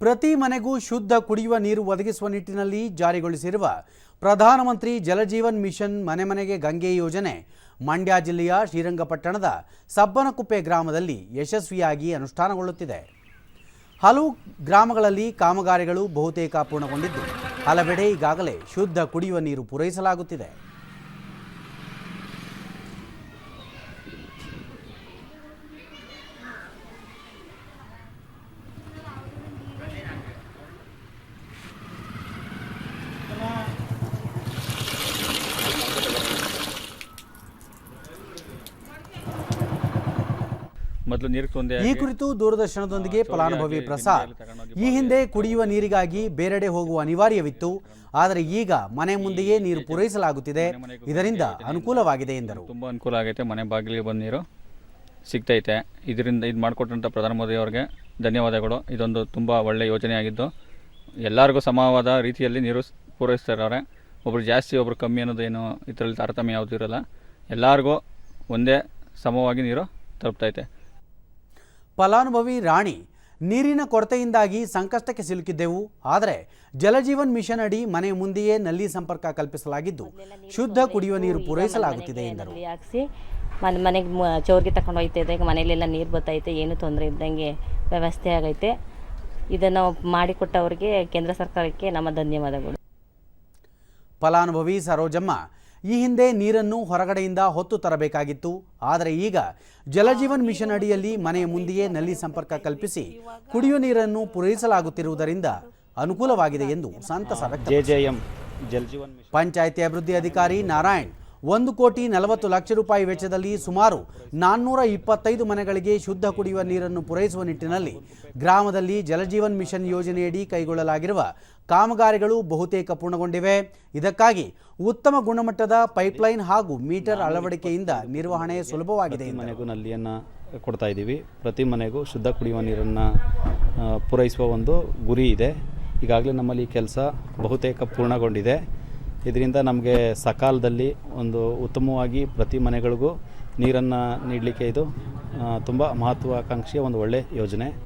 ಪ್ರತಿ ಮನೆಗೂ ಶುದ್ಧ ಕುಡಿಯುವ ನೀರು ಒದಗಿಸುವ ನಿಟ್ಟಿನಲ್ಲಿ ಜಾರಿಗೊಳಿಸಿರುವ ಪ್ರಧಾನಮಂತ್ರಿ ಜಲಜೀವನ್ ಮಿಷನ್ ಮನೆ ಮನೆಗೆ ಗಂಗೆ ಯೋಜನೆ, ಮಂಡ್ಯ ಜಿಲ್ಲೆಯ ಶ್ರೀರಂಗಪಟ್ಟಣದ ಸಬ್ಬನಕುಪ್ಪೆ ಗ್ರಾಮದಲ್ಲಿ ಯಶಸ್ವಿಯಾಗಿ ಅನುಷ್ಠಾನಗೊಳ್ಳುತ್ತಿದೆ. ಹಲವು ಗ್ರಾಮಗಳಲ್ಲಿ ಕಾಮಗಾರಿಗಳು ಬಹುತೇಕ ಪೂರ್ಣಗೊಂಡಿದ್ದು, ಹಲವೆಡೆ ಈಗಾಗಲೇ ಶುದ್ಧ ಕುಡಿಯುವ ನೀರು ಪೂರೈಸಲಾಗುತ್ತಿದೆ. ಮೊದಲು ತೊಂದರೆ ಈ ಕುರಿತು ದೂರದರ್ಶನದೊಂದಿಗೆ ಫಲಾನುಭವಿ ಪ್ರಸಾದ್ ಈ ಹಿಂದೆ ಕುಡಿಯುವ ನೀರಿಗಾಗಿ ಬೇರೆಡೆ ಹೋಗುವ ಅನಿವಾರ್ಯವಿತ್ತು. ಆದರೆ ಈಗ ಮನೆ ಮುಂದೆಯೇ ನೀರು ಪೂರೈಸಲಾಗುತ್ತಿದೆ. ಇದರಿಂದ ಅನುಕೂಲವಾಗಿದೆ ಎಂದರು. ತುಂಬ ಅನುಕೂಲ ಆಗೈತೆ. ಮನೆ ಬಾಗಿಲಿಗೆ ಬಂದು ನೀರು ಸಿಗ್ತೈತೆ. ಇದರಿಂದ ಇದು ಮಾಡಿಕೊಟ್ಟಂಥ ಪ್ರಧಾನ ಮೋದಿ ಅವರಿಗೆ ಧನ್ಯವಾದಗಳು. ಇದೊಂದು ತುಂಬ ಒಳ್ಳೆಯ ಯೋಜನೆ ಆಗಿದ್ದು ಎಲ್ಲರಿಗೂ ಸಮವಾದ ರೀತಿಯಲ್ಲಿ ನೀರು ಸ್- ಪೂರೈಸ್ತಾ ಇರೋರೆ. ಒಬ್ರು ಜಾಸ್ತಿ ಒಬ್ರು ಕಮ್ಮಿ ಅನ್ನೋದು ಏನು ಇದರಲ್ಲಿ ತಾರತಮ್ಯ ಯಾವುದೂ ಇರಲ್ಲ. ಎಲ್ಲರಿಗೂ ಒಂದೇ ಸಮವಾಗಿ ನೀರು ತಲುಪ್ತೈತೆ ಫಲಾನುಭವಿ ರಾಣಿ ನೀರಿನ ಕೊರತೆಯಿಂದಾಗಿ ಸಂಕಷ್ಟಕ್ಕೆ ಸಿಲುಕಿದ್ದೆವು. ಆದರೆ ಜಲಜೀವನ್ ಮಿಷನ್ ಅಡಿ ಮನೆ ಮುಂದೆಯೇ ನಲ್ಲಿ ಸಂಪರ್ಕ ಕಲ್ಪಿಸಲಾಗಿದ್ದು ಶುದ್ಧ ಕುಡಿಯುವ ನೀರು ಪೂರೈಸಲಾಗುತ್ತಿದೆ ಎಂದರು. ಮನೆ ಮನೆಗೆ ಚೌರ್ಗೆ ತಗೊಂಡು ಹೋಗ್ತಾ ಈಗ ಮನೆಯಲ್ಲೆಲ್ಲ ನೀರು ಬರ್ತೈತೆ ಏನು ತೊಂದರೆ ಇದ್ದಂಗೆ ವ್ಯವಸ್ಥೆ ಆಗೈತೆ. ಇದನ್ನು ಮಾಡಿಕೊಟ್ಟವರಿಗೆ ಕೇಂದ್ರ ಸರ್ಕಾರಕ್ಕೆ ನಮ್ಮ ಧನ್ಯವಾದಗಳು. ಫಲಾನುಭವಿ ಸರೋಜಮ್ಮ ಈ ಹಿಂದೆ ನೀರನ್ನು ಹೊರಗಡೆಯಿಂದ ಹೊತ್ತು ತರಬೇಕಾಗಿತ್ತು. ಆದರೆ ಈಗ ಜಲಜೀವನ್ ಮಿಷನ್ ಅಡಿಯಲ್ಲಿ ಮನೆಯ ಮುಂದೆಯೇ ನಲ್ಲಿ ಸಂಪರ್ಕ ಕಲ್ಪಿಸಿ ಕುಡಿಯುವ ನೀರನ್ನು ಪೂರೈಸಲಾಗುತ್ತಿರುವುದರಿಂದ ಅನುಕೂಲವಾಗಿದೆ ಎಂದು ಸಂತಸ ವ್ಯಕ್ತ J J M mission. Panchayat ಅಭಿವೃದ್ಧಿ ಅಧಿಕಾರಿ ನಾರಾಯಣ್ ಒಂದು ಕೋಟಿ ನಲವತ್ತು ಲಕ್ಷ ರೂಪಾಯಿ ವೆಚ್ಚದಲ್ಲಿ ಸುಮಾರು ನಾನ್ನೂರ ಇಪ್ಪತ್ತೈದು ಮನೆಗಳಿಗೆ ಶುದ್ಧ ಕುಡಿಯುವ ನೀರನ್ನು ಪೂರೈಸುವ ನಿಟ್ಟಿನಲ್ಲಿ ಗ್ರಾಮದಲ್ಲಿ ಜಲಜೀವನ್ ಮಿಷನ್ ಯೋಜನೆಯಡಿ ಕೈಗೊಳ್ಳಲಾಗಿರುವ ಕಾಮಗಾರಿಗಳು ಬಹುತೇಕ ಪೂರ್ಣಗೊಂಡಿವೆ. ಇದಕ್ಕಾಗಿ ಉತ್ತಮ ಗುಣಮಟ್ಟದ ಪೈಪ್ಲೈನ್ ಹಾಗೂ ಮೀಟರ್ ಅಳವಡಿಕೆಯಿಂದ ನಿರ್ವಹಣೆ ಸುಲಭವಾಗಿದೆ ಈ ಮನೆಗೂ ನಲ್ಲಿಯನ್ನು ಕೊಡ್ತಾ ಇದ್ದೀವಿ. ಪ್ರತಿ ಮನೆಗೂ ಶುದ್ಧ ಕುಡಿಯುವ ನೀರನ್ನು ಪೂರೈಸುವ ಒಂದು ಗುರಿ ಇದೆ. ಈಗಾಗಲೇ ನಮ್ಮಲ್ಲಿ ಕೆಲಸ ಬಹುತೇಕ ಪೂರ್ಣಗೊಂಡಿದೆ. ಇದರಿಂದ ನಮಗೆ ಸಕಾಲದಲ್ಲಿ ಒಂದು ಉತ್ತಮವಾಗಿ ಪ್ರತಿ ಮನೆಗಳಿಗೂ ನೀರನ್ನು ನೀಡಲಿಕ್ಕೆ ಇದು ತುಂಬ ಮಹತ್ವಾಕಾಂಕ್ಷೆಯ ಒಂದು ಒಳ್ಳೆಯ ಯೋಜನೆ.